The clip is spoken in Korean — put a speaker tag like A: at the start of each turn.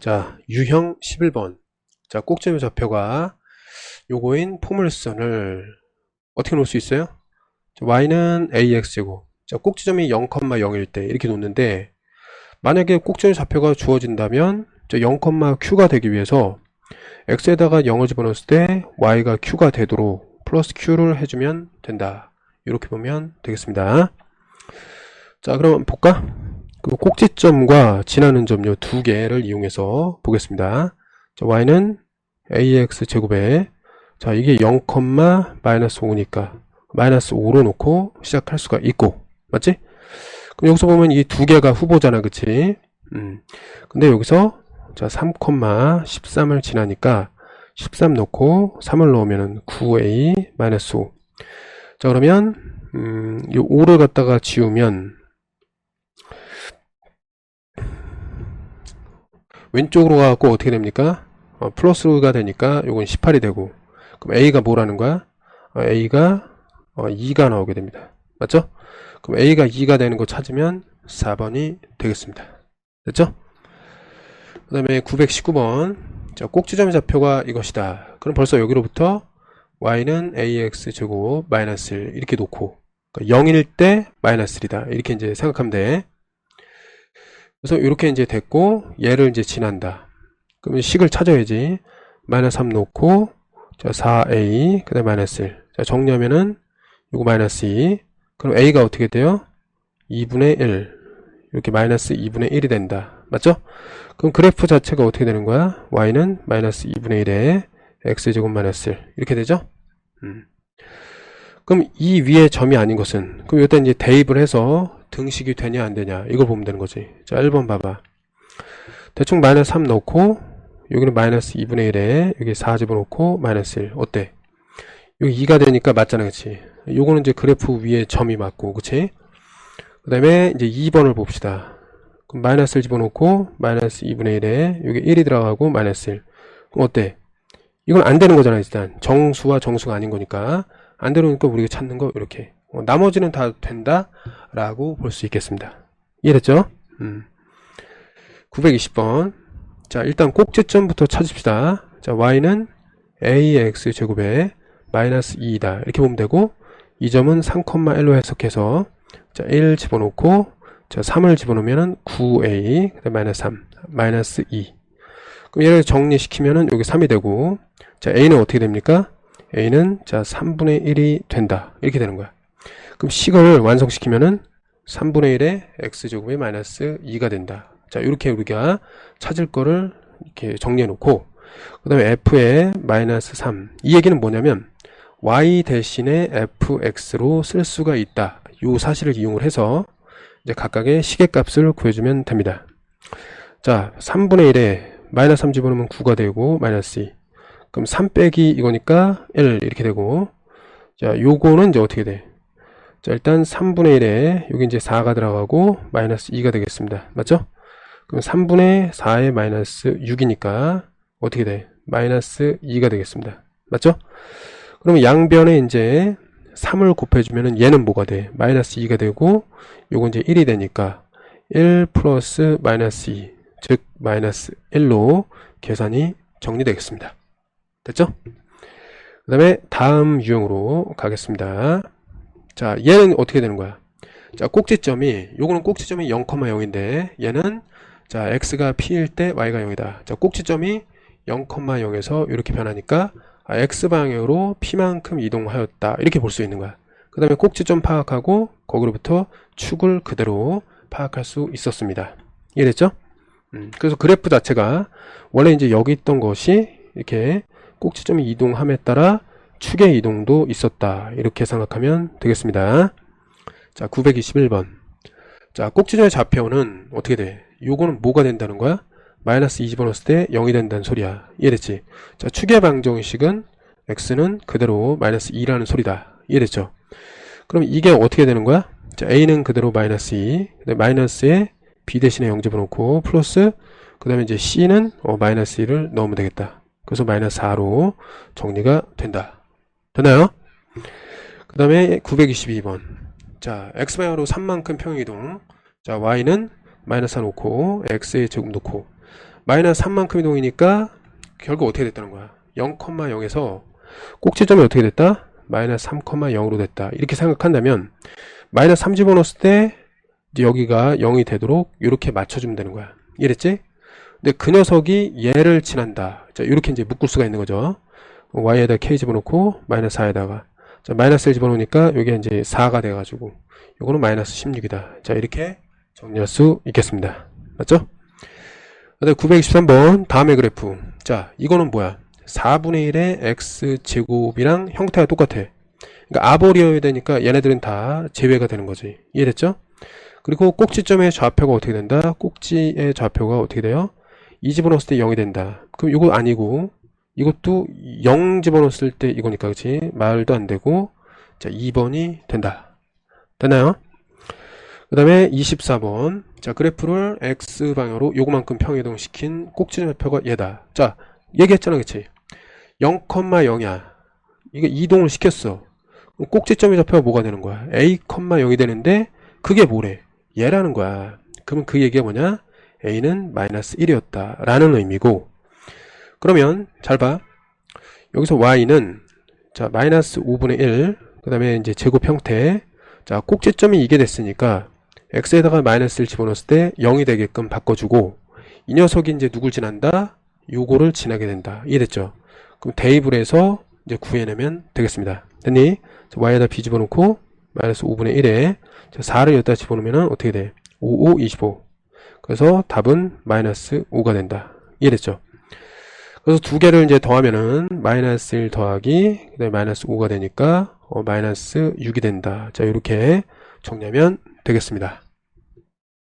A: 자, 유형 11번. 자, 꼭지의 좌표가 요거인 포물선을 어떻게 놓을 수 있어요? 자, y는 ax제곱. 자, 꼭지점이 0,0일 때 이렇게 놓는데 만약에 꼭지의 좌표가 주어진다면 자, 0,q가 되기 위해서 x에다가 0을 집어넣었을 때 y가 q가 되도록 플러스 q를 해주면 된다. 이렇게 보면 되겠습니다. 자, 그럼 볼까? 그 꼭지점과 지나는 점 요 두 개를 이용해서 보겠습니다. 자, y는 ax 제곱에 자 이게 0, 마이너스 5니까 마이너스 5로 놓고 시작할 수가 있고 맞지? 그럼 여기서 보면 이 두 개가 후보잖아 그치? 음. 근데 여기서 자 3, 13을 지나니까 13 놓고 3을 넣으면 9a 마이너스 5. 자 그러면 음, 이 5를 갖다가 지우면 왼쪽으로 가고 어떻게 됩니까? 어, 플러스가 되니까 요건 18이 되고 그럼 A가 뭐라는 거야? 어, A가 어, 2가 나오게 됩니다. 맞죠? 그럼 A가 2가 되는 거 찾으면 4번이 되겠습니다. 됐죠? 그 다음에 919번 자, 꼭지점의 좌표가 이것이다. 그럼 벌써 여기로부터 y는 ax 제곱 마이너스 1 이렇게 놓고 그러니까 0일 때 마이너스 1이다. 이렇게 이제 생각하면 돼. 그래서 이렇게 이제 됐고 얘를 이제 지난다. 그러면 식을 찾아야지. 마이너스 3 놓고 자 4a 그 다음에 마이너스 1. 자 정리하면은 요거 마이너스 2. 그럼 a가 어떻게 돼요? 2분의 1. 이렇게 마이너스 2분의 1이 된다. 맞죠? 그럼 그래프 자체가 어떻게 되는 거야? y는 마이너스 2분의 1에 x제곱 마이너스 1 이렇게 되죠? 음. 그럼 이 위에 점이 아닌 것은 그럼 이때 이제 대입을 해서 등식이 되냐 안 되냐 이걸 보면 되는 거지. 자 1번 봐봐. 대충 마이너스 3 넣고 여기는 마이너스 2분의 1에 여기 4 집어넣고 마이너스 1 어때? 여기 2가 되니까 맞잖아 그치? 요거는 이제 그래프 위에 점이 맞고 그치? 그 다음에 이제 2번을 봅시다. 그럼 마이너스를 집어넣고 마이너스 2분의 1에 여기 1이 들어가고 마이너스 1 그럼 어때? 이건 안 되는 거잖아 일단. 정수와 정수가 아닌 거니까. 안 되니까 우리가 찾는 거 이렇게 어, 나머지는 다 된다 라고 볼 수 있겠습니다. 이해됐죠? 음. 920번. 자 일단 꼭지점부터 찾읍시다. 자 y는 ax 제곱에 마이너스 2이다. 이렇게 보면 되고 이 점은 3,1로 해석해서 자 1 집어넣고 자 3을 집어넣으면 9a 그 다음 마이너스 3 마이너스 2 그럼 얘를 정리시키면은 여기 3이 되고 자 a는 어떻게 됩니까? a는 자 3분의 1이 된다. 이렇게 되는 거야 그럼 식을 완성시키면은 3분의 1에 x제곱에 마이너스 2가 된다. 자 이렇게 우리가 찾을 거를 이렇게 정리해 놓고 그 다음에 f에 마이너스 3 이 얘기는 뭐냐면 y 대신에 fx로 쓸 수가 있다. 이 사실을 이용을 해서 이제 각각의 시계값을 구해주면 됩니다. 자 3분의 1에 마이너스 3 집어넣으면 9가 되고 마이너스 2 그럼 3 빼기 이거니까 1 이렇게 되고 자 요거는 이제 어떻게 돼? 자 일단 3분의 1에 여기 이제 4가 들어가고 마이너스 2가 되겠습니다. 맞죠? 그럼 3분의 4에 마이너스 6이니까 어떻게 돼? 마이너스 2가 되겠습니다. 맞죠? 그러면 양변에 이제 3을 곱해주면은 얘는 뭐가 돼? 마이너스 2가 되고 요건 이제 1이 되니까 1 플러스 마이너스 2, 즉 마이너스 1로 계산이 정리되겠습니다. 됐죠? 그 다음에 다음 유형으로 가겠습니다. 자, 얘는 어떻게 되는 거야? 자, 꼭지점이, 요거는 꼭지점이 0,0인데, 얘는, 자, x가 p일 때 y가 0이다. 자, 꼭지점이 0,0에서 이렇게 변하니까, 아, x방향으로 p만큼 이동하였다. 이렇게 볼 수 있는 거야. 그 다음에 꼭지점 파악하고, 거기로부터 축을 그대로 파악할 수 있었습니다. 이해됐죠? 음, 그래서 그래프 자체가, 원래 이제 여기 있던 것이, 이렇게 꼭지점이 이동함에 따라 축의 이동도 있었다. 이렇게 생각하면 되겠습니다. 자, 921번. 자, 꼭지점의 좌표는 어떻게 돼? 요거는 뭐가 된다는 거야? 마이너스 2 집어넣었을 때 0이 된다는 소리야. 이해됐지? 자, 축의 방정식은 x는 그대로 마이너스 2라는 소리다. 이해됐죠? 그럼 이게 어떻게 되는 거야? 자, a는 그대로 마이너스 2, 마이너스에 b 대신에 0 집어넣고 플러스 그 다음에 이제 c는 어, 마이너스 1을 넣으면 되겠다. 그래서 마이너스 4로 정리가 된다. 되나요? 그 다음에 922번. 자, x방향으로 3만큼 평이동. 자, y는 마이너스 4 놓고 x의 제곱 놓고 마이너스 3만큼 이동이니까 결국 어떻게 됐다는 거야 0,0에서 꼭지점이 어떻게 됐다? 마이너스 3,0으로 됐다 이렇게 생각한다면 마이너스 3 집어넣었을 때 여기가 0이 되도록 이렇게 맞춰주면 되는 거야 이랬지? 근데 그 녀석이 얘를 지난다 자 이렇게 이제 묶을 수가 있는 거죠 y에다 k 집어넣고 마이너스 4에다가 자 마이너스 1 집어넣으니까 여기 이제 4가 돼가지고 요거는 마이너스 16이다 자 이렇게 정리할 수 있겠습니다 맞죠? 그다음 923번 다음의 그래프 자 이거는 뭐야 4분의 1의 x제곱이랑 형태가 똑같아 그러니까 아버리어야 되니까 얘네들은 다 제외가 되는 거지 이해됐죠? 그리고 꼭지점의 좌표가 어떻게 된다? 꼭지의 좌표가 어떻게 돼요? 2 집어넣었을 때 0이 된다 그럼 이거 아니고 이것도 0 집어넣었을 때 이거니까 그치? 말도 안 되고 자 2번이 된다. 됐나요? 그 다음에 24번. 자 그래프를 x방향으로 요거만큼 평이동시킨 꼭지점 좌표가 얘다. 자 얘기했잖아 그치? 0,0이야. 이게 이동을 시켰어. 꼭지점의 좌표가 뭐가 되는 거야? A, 0이 되는데 그게 뭐래? 얘라는 거야. 그러면 그 얘기가 뭐냐? A는 마이너스 1이었다 라는 의미고 그러면 잘 봐 여기서 y는 자 마이너스 5분의 1 그 다음에 이제 제곱 형태 자 꼭지점이 이게 됐으니까 x에다가 마이너스를 집어넣었을 때 0이 되게끔 바꿔주고 이 녀석이 이제 누굴 지난다? 요거를 지나게 된다. 이해됐죠? 그럼 대입을 해서 이제 구해내면 되겠습니다. 됐니? 자, y에다 b 집어넣고 마이너스 5분의 1에 4를 여기다 집어넣으면 어떻게 돼? 5, 5, 25 그래서 답은 마이너스 5가 된다. 이해됐죠? 그래서 두 개를 이제 더하면은 마이너스 1 더하기 그다음에 마이너스 5가 되니까 어, 마이너스 6이 된다. 자 이렇게 정리하면 되겠습니다.